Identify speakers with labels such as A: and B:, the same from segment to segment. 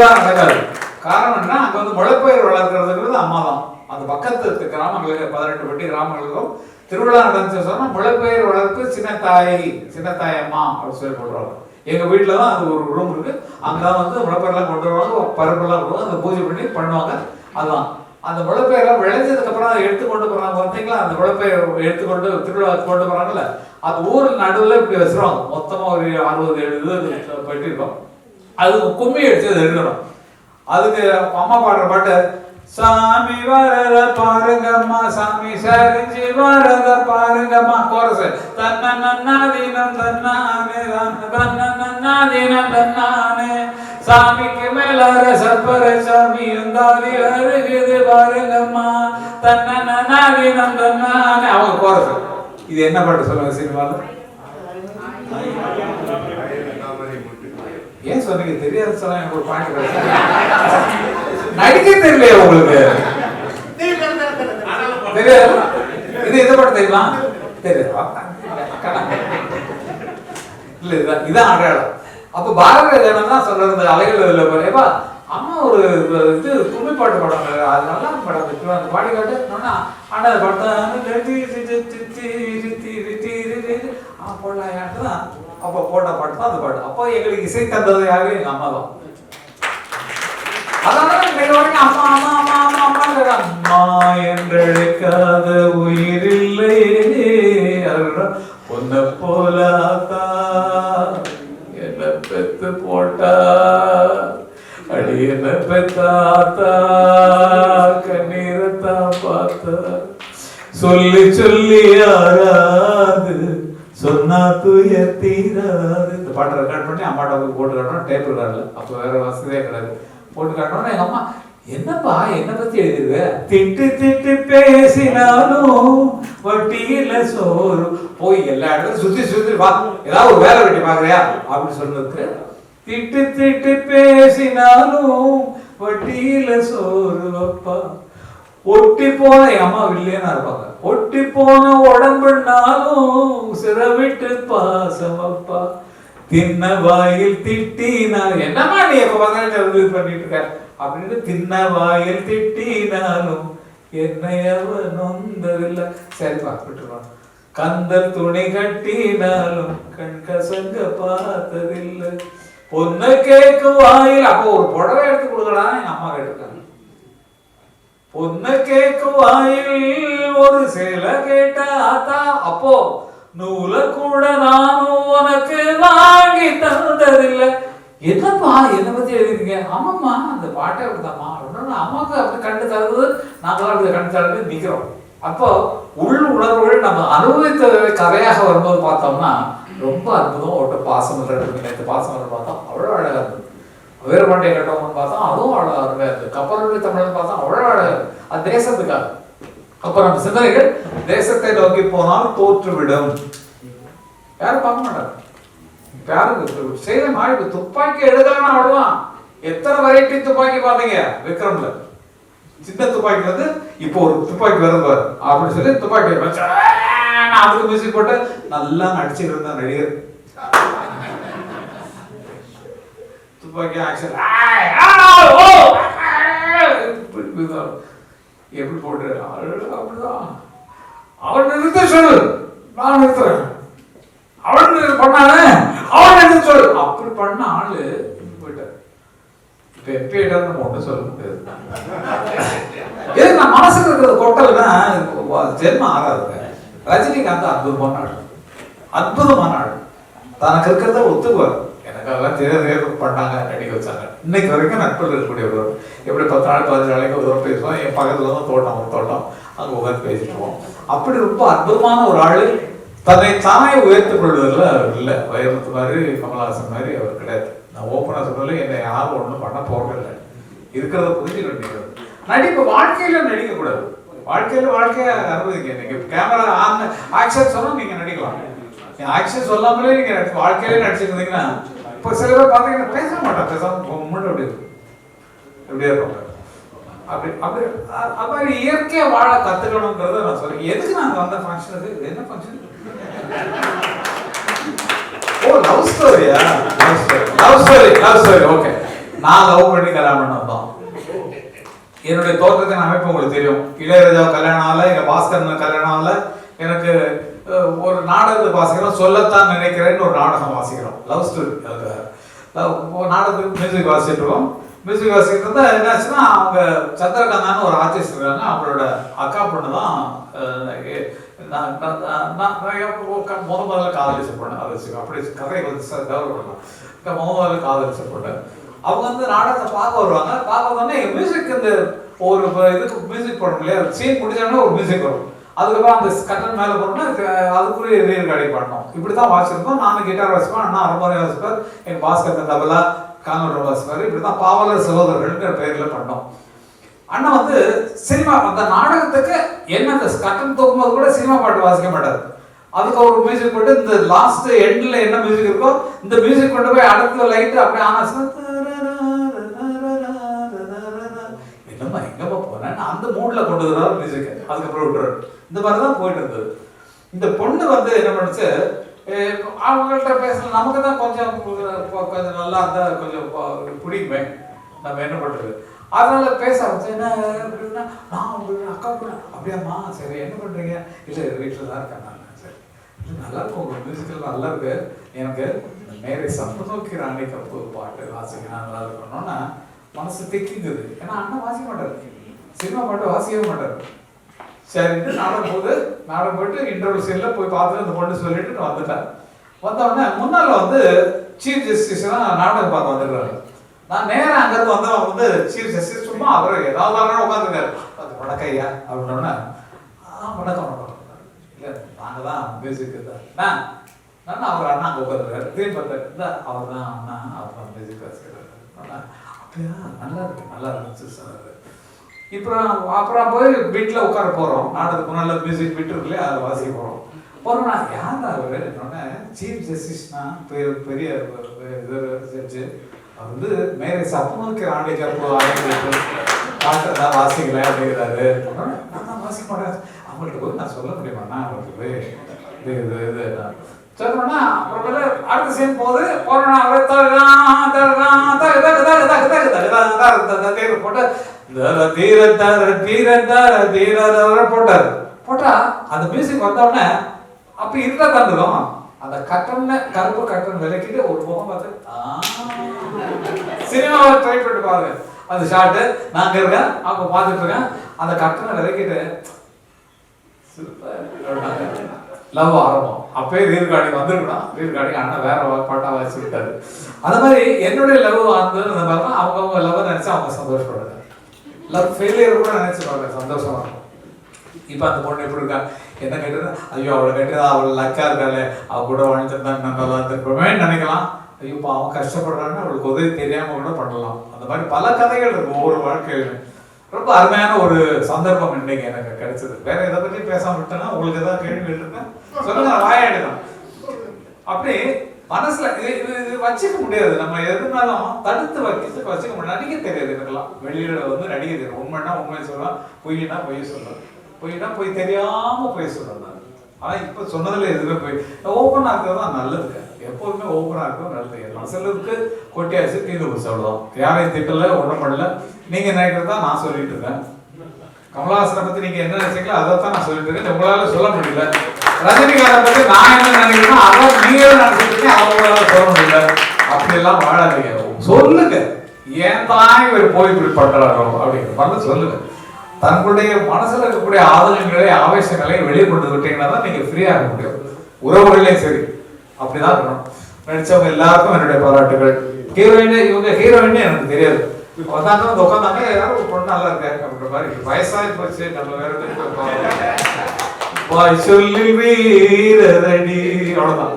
A: திருவிழா நடக்காது. காரணம் என்ன அங்க வந்து முளைப்பயிர் வளர்க்கறதுங்கிறது அம்மா தான் அந்த பக்கத்து கிராமங்களுக்கு பதினெட்டு பட்டி கிராமங்களுக்கும் திருவிழா நடந்துச்சு சொன்னா முளைப்பயிர் வளர்ப்பு சின்ன தாய் சின்ன தாய் அம்மா அப்படின்னு சொல்லி சொல்கிறாங்க எங்க வீட்டில தான் அது ஒரு ரூம் இருக்கு. அங்கதான் வந்து முளைப்பயிரெல்லாம் கொண்டு வருவாங்க பருப்பெல்லாம் கொண்டு அந்த பூஜை பண்ணி பண்ணுவாங்க. அதுதான். அந்த முளைப்பயிரெல்லாம் விளைஞ்சதுக்கு அப்புறம் அதை எடுத்து கொண்டு போறாங்க பார்த்தீங்களா? அந்த முளைப்பயிர் எடுத்துக்கொண்டு திருவிழா கொண்டு போறாங்கல்ல அது ஊர் நடுவில் இப்படி வச்சிருவாங்க. மொத்தமா ஒரு அறுபது எழுபது பெட்டி இருக்கும். அது கும்மி அடிச்சு அதை எழுதணும் அதுக்கு அம்மா பாடுற பாட்டு சாமி வரத பாருங்கம்மா சாமி சரிஞ்சு வரத பாருங்கம்மா கோரஸ் தன்ன நன்னாதீனம் தன்னானே தன்ன நன்னாதீனம் தன்னானே சாமிக்கு மேலார சப்பர சாமி இருந்தாலே அருகுது பாருங்கம்மா தன்ன நன்னாதீனம் தன்னானே அவங்க கோரஸ் இது என்ன பாட்டு சொல்லுங்க சினிமாவில் ஏன் சொன்னீங்க தெரியாத சொல்ல எனக்கு ஒரு பாட்டு பேச நடிக்க தெரியலையா உங்களுக்கு. தெரியாது. இது எந்த படம் தெரியுமா? தெரியாதா. இல்ல இதுதான் இதான் அடையாளம். அப்ப பாரத ஜனம் தான் சொல்றது அலைகள் இதுல போறேப்பா அம்மா ஒரு இது தும்பி பாட்டு படம். அது நல்லா படம் அந்த பாடி காட்டு ஆனா அந்த படத்தை ஆ போடலாயாட்டு தான். அப்ப போட்ட பாட்டு தான் அந்த பாட்டு. அப்போ எங்களுக்கு இசை தந்தது யாரு? எங்க அம்மா தான். அதனால அம்மா அம்மா அம்மா அம்மா அம்மா அம்மா என்றழைக்காத உயிரில்லையே அதுதான் உன்னை போல ஆத்தா என்ன பெத்து போட்டா? அடி என்ன பெத்தாத்தா கண்ணீரத்தான் பார்த்தா? சொல்லி சொல்லி யாராது சொன்னா துயர் இந்த பாட்டை ரெக்கார்ட் பண்ணி அம்மாட்ட போய் போட்டு காட்டணும் டேப் ரெக்கார்டில் அப்போ வேற வசதியே கிடையாது. போட்டு காட்டணும் எங்கள் அம்மா என்னப்பா என்ன பத்தி எழுதிருக்க திட்டு திட்டு பேசினாலும் வட்டியில சோறு. போய் எல்லா இடத்துல சுத்தி சுத்தி வா. ஏதாவது ஒரு வேலை வெட்டி பாக்குறியா அப்படின்னு சொன்னதுக்கு திட்டு திட்டு பேசினாலும் வட்டியில சோறு வப்பா. ஒட்டி போன என் அம்மா வில்லியனா இருப்பாங்க ஒட்டி போன உடம்புனாலும் சிறவிட்டு பாசம் அப்பா. தின்ன வாயில் திட்டினாலும் என்னம்மா நீ எப்ப பார்த்தாலும் இது பண்ணிட்டு இருக்க? அப்படின்னு தின்ன வாயில் திட்டினாலும் என்னை அவ நொந்ததில்லை சரி விட்டுருவான் கந்தல் துணி கட்டினாலும் கண் கசங்க பார்த்ததில்லை. பொண்ணு கேட்கும் வாயில் அப்போ ஒரு புடவை எடுத்து கொடுக்கலாம் எங்க அம்மா கேட்டிருக்காங்க. பொண்ணு கேக்கும் வாயில் ஒரு சில கேட்ட ஆத்தா அப்போ நூல கூட நானும் உனக்கு வாங்கி தந்ததில்லை. என்னப்பா என்ன பத்தி எழுதிருக்கீங்க? ஆமாம்மா அந்த பாட்டை அப்படிதாம்மா. அப்படின்னு அம்மாவுக்கு அப்படி கண்டு தருவது நாங்களாம் அப்படி கண்டு தருவது நிற்கிறோம் அப்போ உள் உணர்வுகள் நம்ம அனுபவித்த கதையாக வரும்போது பார்த்தோம்னா ரொம்ப அற்புதம். ஒட்டு பாசம் நேற்று பாசம் பார்த்தோம் அவ்வளோ அழகா இருந்தது. வீரபாண்டிய கட்டவன் பார்த்தா அதுவும் அழகா அருமையா இருக்கு தமிழன் பார்த்தா அவ்வளோ தேசத்துக்காக அப்ப நம்ம சிந்தனைகள் தேசத்தை நோக்கி போனால் தோற்றுவிடும் யாரும் பார்க்க மாட்டாங்க யாரும் செய்த மாடிப்பு துப்பாக்கி எடுக்கலாம் அவ்வளவுதான் எத்தனை வெரைட்டி துப்பாக்கி பார்த்தீங்க விக்ரம்ல சின்ன துப்பாக்கி வந்து இப்போ ஒரு துப்பாக்கி வரும் பாரு அப்படின்னு சொல்லி துப்பாக்கி அதுக்கு மியூசிக் போட்டு நல்லா நடிச்சுட்டு இருந்த நடிகர் துப்பாக்கி ஆக்சன் எப்படி போட்டு அழகு அப்படிதான். அவன் நிறுத்த சொல்லு. நான் நிறுத்துறேன். அவன் நிறு- பண்ணானே அவன் நிறுத்த சொல்லு. அப்படி பண்ண ஆளு போயிட்டார். இப்ப எப்ப நம்ம ஒண்ணு சொல்ல முடியாது. எது நான் மனசுல இருக்கிறது கொட்டல்னா ஜென்மம் ஆகாதுங்க ரஜினிகாந்த் அற்புதமான ஆள். அற்புதமான ஆள். தனக்கு இருக்கிறத ஒத்துக்குவார். அதெல்லாம் தெரியாத பண்ணாங்க நடிக்க வச்சாங்க. இன்னைக்கு வரைக்கும் நட்பில் இருக்கக்கூடிய ஒருவர் எப்படி பத்து நாள் பதினஞ்சு நாளைக்கு ஒரு தூரம் பேசுவோம் என் பக்கத்துல தான் தோட்டம் ஒரு தோட்டம். அங்கே உட்காந்து பேசிட்டு அப்படி ரொம்ப அற்புதமான ஒரு ஆள் தன்னை தானே உயர்த்து கொள்வதில் அவர் இல்லை. வைரமுத்து மாதிரி கமலஹாசன் மாதிரி அவர் கிடையாது. நான் ஓப்பனாக சொல்லல என்னை யாரும் ஒன்றும் பண்ண போகல இருக்கிறத புரிஞ்சுக்க வேண்டியது நடிப்பு வாழ்க்கையில நடிக்கக்கூடாது வாழ்க்கையில் வாழ்க்கையில வாழ்க்கைய அனுமதிக்க நீங்க கேமரா ஆன் ஆக்சன் சொன்னா நீங்க நடிக்கலாம். ஆக்சன் சொல்லாமலே நீங்க வாழ்க்கையிலே நடிச்சிருந்தீங்கன்னா இப்போ சில பேர் பார்த்தீங்கன்னா பேச மாட்டான் பேசாம முன்னாடி அப்படி இருக்கும். எப்படியா இருப்பாங்க அப்படி அப்படி அது மாதிரி இயற்கையா வாழ கத்துக்கணுங்கிறத நான் சொல்றேன். எதுக்கு நாங்க வந்த ஃபங்க்ஷனுக்கு இது என்ன function oh love ஸ்டோரியா love story love story love story okay நான் லவ் பண்ணி கல்யாணம் பண்ண வந்தோம் என்னுடைய தோற்றத்தின் அமைப்பு உங்களுக்கு தெரியும். இளையராஜா கல்யாணம் ஆகல எங்க பாஸ்கர் கல்யாணம் ஆகல. எனக்கு ஒரு நாடகத்தை வாசிக்கிறோம் சொல்லத்தான் நினைக்கிறேன்னு ஒரு நாடகம் வாசிக்கிறோம். லவ் ஸ்டோரி நாடகத்துக்கு மியூசிக் வாசிச்சுட்டு மியூசிக் வாசிக்கிறது இருந்தா என்னாச்சுன்னா அவங்க சந்திரகாந்தான்னு ஒரு ஆர்டிஸ்ட் இருக்காங்க. அவங்களோட அக்கா பொண்ணு தான் நான் நான் முத முதல்ல காதலிச்ச பொண்ணு. அதை வச்சு அப்படி கதையை வந்து சார் டெவலப் பண்ணலாம். முத முதல்ல காதலிச்ச பொண்ணு. அவங்க வந்து நாடகத்தை பார்க்க வருவாங்க. பார்க்க வந்தோடனே மியூசிக் இந்த ஒரு இதுக்கு மியூசிக் போடணும் இல்லையா? சீன் முடிச்சோடனே ஒரு மியூசிக் வரும். அதுக்கப்புறம் அந்த கட்டன் மேலே போனோம்னா அது- அதுக்குரிய ரீல் காடி பண்ணோம். இப்படி தான் வாசிச்சிருந்தோம் நானும் கிட்டார் வாசிப்பேன் அண்ணா அருமாரி வாசிப்பார். எங்கள் பாஸ்கர் தபலா காங்கோட வாசிப்பார். இப்படி தான் பாவலர் சகோதரர்கள்ங்கிற பெயரில் பண்ணோம். அண்ணா வந்து சினிமா அந்த நாடகத்துக்கு என்ன அந்த கட்டன் தூக்கும்போது கூட சினிமா பாட்டு வாசிக்க மாட்டார். அதுக்கு ஒரு மியூசிக் போட்டு இந்த லாஸ்ட் எண்டில் என்ன மியூசிக் இருக்கோ இந்த மியூசிக் கொண்டு போய் அடுத்த லைட்டு அப்படியே ஆனாச்சுன்னா அந்த மூடில் கொண்டு வர்றாரு மியூசிக்கை அதுக்கப்புறம் விட்டுறாரு இந்த மாதிரி தான் போயிட்டு இருந்தது. இந்த பொண்ணு வந்து என்ன பண்ணுச்சு? அவங்கள்ட்ட பேசல. நமக்கு தான் கொஞ்சம் கொஞ்சம் நல்லா இருந்தால் கொஞ்சம் பிடிக்குமே. நம்ம என்ன பண்ணுறது அதனால பேச என்ன அப்படின்னா நான் உங்களுக்கு அக்கா கூட அப்படியாம்மா. சரி என்ன பண்ணுறீங்க இல்லை வீட்டில் தான் இருக்கேன் நான். சரி. இல்லை நல்லா இருக்கும் உங்கள் மியூசிக்கல் நல்லா இருக்கு எனக்கு இந்த மேரே சம்பநோக்கி ராணி கப்பு பாட்டு வாசிக்கணும் நல்லா இருக்கணும்னா மனசு திக்கிங்குது ஏன்னா அண்ணன் வாசிக்க மாட்டாரு. சினிமா மட்டும் வாசிக்கவே மாட்டாரு. சரின்ட்டு நாடகம் போது நாடகம் போயிட்டு இன்டர்வியூ சீனில் போய் பார்த்துட்டு அந்த பொண்ணு சொல்லிட்டு நான் வந்துட்டேன். வந்த முன்னால் வந்து சீஃப் ஜஸ்டிஸ் நாடகம் பார்க்க வந்துடுறாரு. நான் நேராக அங்கேருந்து வந்தவன் வந்து சீஃப் ஜஸ்டிஸ் சும்மா அவர் ஏதாவது உட்காந்துருக்காரு அது வணக்கம் ஐயா? அப்படின்னோடனே ஆ வணக்கம் வணக்கம் இல்லை நாங்கள் தான் மியூசிக் தான். நான் அவர் அண்ணா அங்கே உட்காந்துருக்காரு திரும்பி பார்த்தாரு. இந்த அவர் தான் அண்ணா அவர் தான் மியூசிக் வாசிக்கிறாரு. அப்படியா? நல்லா இருக்கு நல்லா இருந்துச்சு சார். அப்புறம் அப்புறம் போய் வீட்டில் உட்கார போகிறோம் நாடகத்துக்கு முன்னால் மியூசிக் விட்டு இருக்கு அதை வாசிக்க போகிறோம் போகிறோம்னா யார் அவர் என்னோடனே சீஃப் ஜஸ்டிஸ்னா பெரிய பெரிய இது ஜட்ஜு அவர் வந்து மேலே சப்புனுக்கு ஆண்டி கப்பு ஆணையர்களுக்கு பாட்டெல்லாம் வாசிக்கல அப்படிங்கிறாரு உடனே, நான் தான் வாசிக்க மாட்டேன் அவங்கள்ட்ட போய் நான் சொல்ல முடியுமாண்ணா அவங்களுக்கு போய் இது இது இது சொன்னோன்னா அப்புறமேல அடுத்த செய்யும் போது போனோன்னா அவரே தரலாம் தரலாம் தகு தகு தகு தகு தகு தகு தகு தகு தகு தகு போட்டு தர தீர தர தீர தர தீர போட்டார். போட்டா அந்த மியூசிக் வந்த உடனே அப்ப இருட்டா தான் அந்த கட்டன்ல கருப்பு கட்டன் விளக்கிட்டு ஒரு முகம் பார்த்து சினிமாவை ட்ரை பண்ணிட்டு பாருங்க. அந்த ஷாட்டு நாங்க இருக்கேன் அவங்க பார்த்துட்டு இருக்கேன். அந்த கட்டனை விளக்கிட்டு லவ் ஆரம்பம். அப்பயே ரீல் கார்டிங் வந்திருக்கணும் ரீல் அண்ணன் வேற வா- பாட்டா வாசி அந்த மாதிரி என்னுடைய லவ் வந்து அந்த மாதிரி தான் அவங்க அவங்க லவ் நினைச்சா அவங்க சந்தோஷப்படுறாங்க. லவ் ஃபெயிலியர் கூட நினைச்சிருவாங்க சந்தோஷமா. இருக்கும் இப்போ அந்த பொண்ணு எப்படி இருக்கா? என்ன கேட்டது? ஐயோ அவளை கேட்டது அவள் லக்கா இருக்காளே. அவ கூட வாழ்ந்துருந்தாங்க நல்லா இருந்திருப்போமே நினைக்கலாம். ஐயோ பாவம் கஷ்டப்படுறான்னு அவளுக்கு உதவி தெரியாம கூட பண்ணலாம். அந்த மாதிரி பல கதைகள் இருக்கு ஒவ்வொரு வாழ்க்கையிலும். ரொம்ப அருமையான ஒரு சந்தர்ப்பம் இன்னைக்கு எனக்கு கிடைச்சது. வேற எதை பத்தி பேசாம விட்டேன்னா உங்களுக்கு ஏதாவது கேள்வி இருக்கேன் சொல்லுங்க வாயாடிதான் அப்படி மனசுல இது இது வச்சுக்க முடியாது. நம்ம எதுனாலும் தடுத்து வச்சு வச்சுக்க முடியாது. நடிக்க தெரியாது இதுக்கெல்லாம் வெளியில வந்து நடிக்க தெரியும் உண்மைன்னா உண்மை சொல்லலாம். பொய்னா பொய் சொல்லலாம். பொய்னா பொய் தெரியாம பொய் சொல்லலாம். ஆனா இப்ப சொன்னதுல எதுவுமே போய். ஓப்பன் இருக்கிறது தான் நல்லது எப்போதுமே ஓப்பனாக இருக்கிறது நல்லது. மனசுக்கு கொட்டியாச்சு தீர்வு போச்சு. யாரையும் திட்டல ஒன்றும் பண்ணல. நீங்க நினைக்கிறதா நான் சொல்லிட்டு இருக்கேன். கமலஹாசனை பத்தி நீங்க என்ன நினைச்சீங்களோ அதை தான் நான் சொல்லிட்டு இருக்கேன். உங்களால சொல்ல முடியல. ரஜினிகாரை பத்தி நான் என்ன நினைக்கிறேனோ அதை நீங்க நினைச்சிட்டு அவங்களால சொல்ல முடியல. அப்படி எல்லாம் வாழாதீங்க. சொல்லுங்க. ஏன் தான் இவர் போய் இப்படி பண்றாரோ அப்படிங்கிற மாதிரி சொல்லுங்க. தங்களுடைய மனசுல இருக்கக்கூடிய ஆதங்கங்களை ஆவேசங்களை வெளியே கொண்டு விட்டீங்கன்னா தான் நீங்க ஃப்ரீயா இருக்க முடியும். உறவுகள்லயும் சரி. அப்படிதான் இருக்கணும். நடிச்சவங்க எல்லாருக்கும் என்னுடைய பாராட்டுகள். ஹீரோயின் இவங்க ஹீரோயின்னு எனக்கு தெரியாது. உதாரணம் வந்து உட்காந்தாங்க யாரும் ஒரு பொண்ணு நல்லா இருக்காரு அப்படின்ற மாதிரி. வயசாகி போச்சு நம்ம வேற வாய் சொல்லி வீரரடி அவ்வளவுதான்.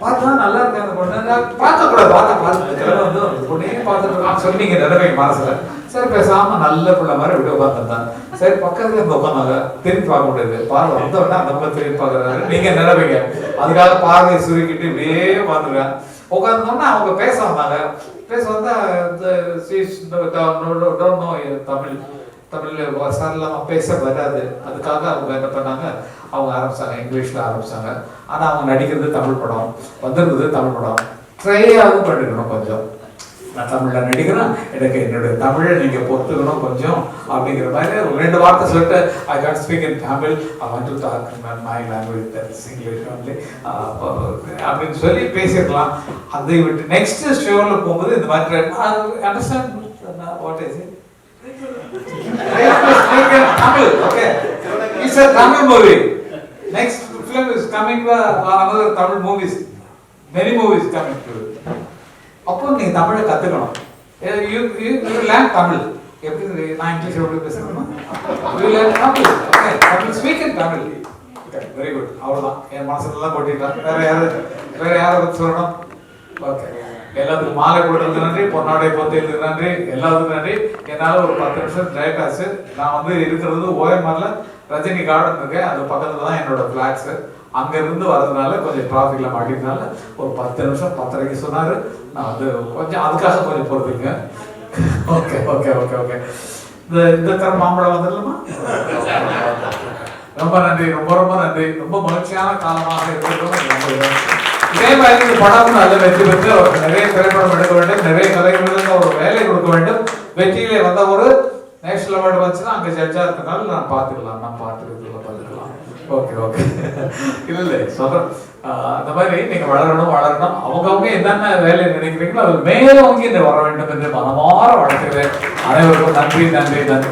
A: பார்த்தா நல்லா இருக்கு அந்த பொண்ணு? பார்க்க கூட பார்த்தா பார்த்து. வந்து அந்த பொண்ணையே பார்த்துட்டு சொன்னீங்க நிலைமை மனசுல. சரி பேசாம நல்ல பிள்ளை மாதிரி அப்படியே உட்காந்துருந்தான் சரி பக்கத்துல இருந்து உட்காந்தாங்க திரும்பி பார்க்க முடியாது. பார்வை வந்த அந்த பக்கம் திரும்பி பார்க்கறாரு. நீங்க நிலைமைங்க அதுக்காக பார்வையை சுருக்கிட்டு இப்படியே பார்த்துருக்கேன் உட்காந்தோம்னா அவங்க பேச வந்தாங்க பேச வந்தா இந்த தமிழ் தமிழ்ல சரளமா பேச வராது. அதுக்காக அவங்க என்ன பண்ணாங்க? அவங்க ஆரம்பிச்சாங்க இங்கிலீஷ்ல ஆரம்பிச்சாங்க. ஆனா அவங்க நடிக்கிறது தமிழ் படம் வந்திருந்தது தமிழ் படம். ட்ரையாவது பண்ணிருக்கணும் கொஞ்சம். நான் தமிழில் நடிக்கிறேன் எனக்கு என்னுடைய தமிழை நீங்கள் பொறுத்துக்கணும் கொஞ்சம் அப்படிங்கிற மாதிரி ஒரு ரெண்டு வார்த்தை சொல்லிட்டு I can speak in Tamil I want to talk my language that is English only அப்படின்னு சொல்லி பேசியிருக்கலாம். அதை விட்டு நெக்ஸ்ட் ஷோவில் போகும்போது இந்த மாதிரி understand what is it Tamil, okay. It's a Tamil movie. Next film is coming, uh, another அப்போ நீங்க தமிழை கத்துக்கணும். You you you learn Tamil. எப்படி நான் இங்கிலீஷ் எப்படி பேசுகிறேன்னா you learn Tamil. Okay Tamil speak in Tamil. Very good அவ்வளோதான் என் மனசுலாம் கொட்டிட்டான் வேற யாரு வேற யாரை பத்தி சொல்லணும்? ஓகே எல்லாத்துக்கும் மாலை போடுறதுக்கு நன்றி பொன்னாடை பொத்தையிலுக்கு நன்றி எல்லாத்துக்கும் நன்றி. என்னால் ஒரு பத்து நிமிஷம் டிரைவ் ஆச்சு. நான் வந்து இருக்கிறது ஓஎம்ஆர்ல ரஜினி கார்டன் இருக்கேன் அது பக்கத்துல தான் என்னோட ஃபிளாட்ஸ் அங்கேருந்து வரதுனால கொஞ்சம் டிராஃபிக்கில் மாட்டினால ஒரு பத்து நிமிஷம் பத்தரைக்கு சொன்னார். நான் வந்து கொஞ்சம் அதுக்காக கொஞ்சம் பொறுத்துங்க ஓகே ஓகே ஓகே ஓகே இந்த இந்த தரம் மாம்பழம் வந்துடலாமா? ரொம்ப நன்றி ரொம்ப ரொம்ப நன்றி. ரொம்ப மகிழ்ச்சியான காலமாக இருக்கிறோம் இதே மாதிரி இந்த படம் நல்ல வெற்றி பெற்று நிறைய திரைப்படம் எடுக்க வேண்டும். நிறைய கலைஞர்களுக்கு ஒரு வேலை கொடுக்க வேண்டும். வெற்றியிலே வந்த ஒரு நேஷனல் அவார்டு வச்சுன்னா அங்கே ஜட்ஜாக இருக்கனால நான் பார்த்துக்கலாம். நான் பார்த்துக்கிறதுல பார்த்துக்கலாம். ஓகே ஓகே இல்ல இல்ல சொல்றேன் ஆஹ் அந்த மாதிரி நீங்க வளரணும் வளரணும். அவங்கவுங்க என்னென்ன வேலை நினைக்கிறீங்களோ அது மேலோங்கி இந்த வர வேண்டும் என்று மனமாற வளர்க்கிறேன் அனைவருக்கும் நன்றி நன்றி நன்றி.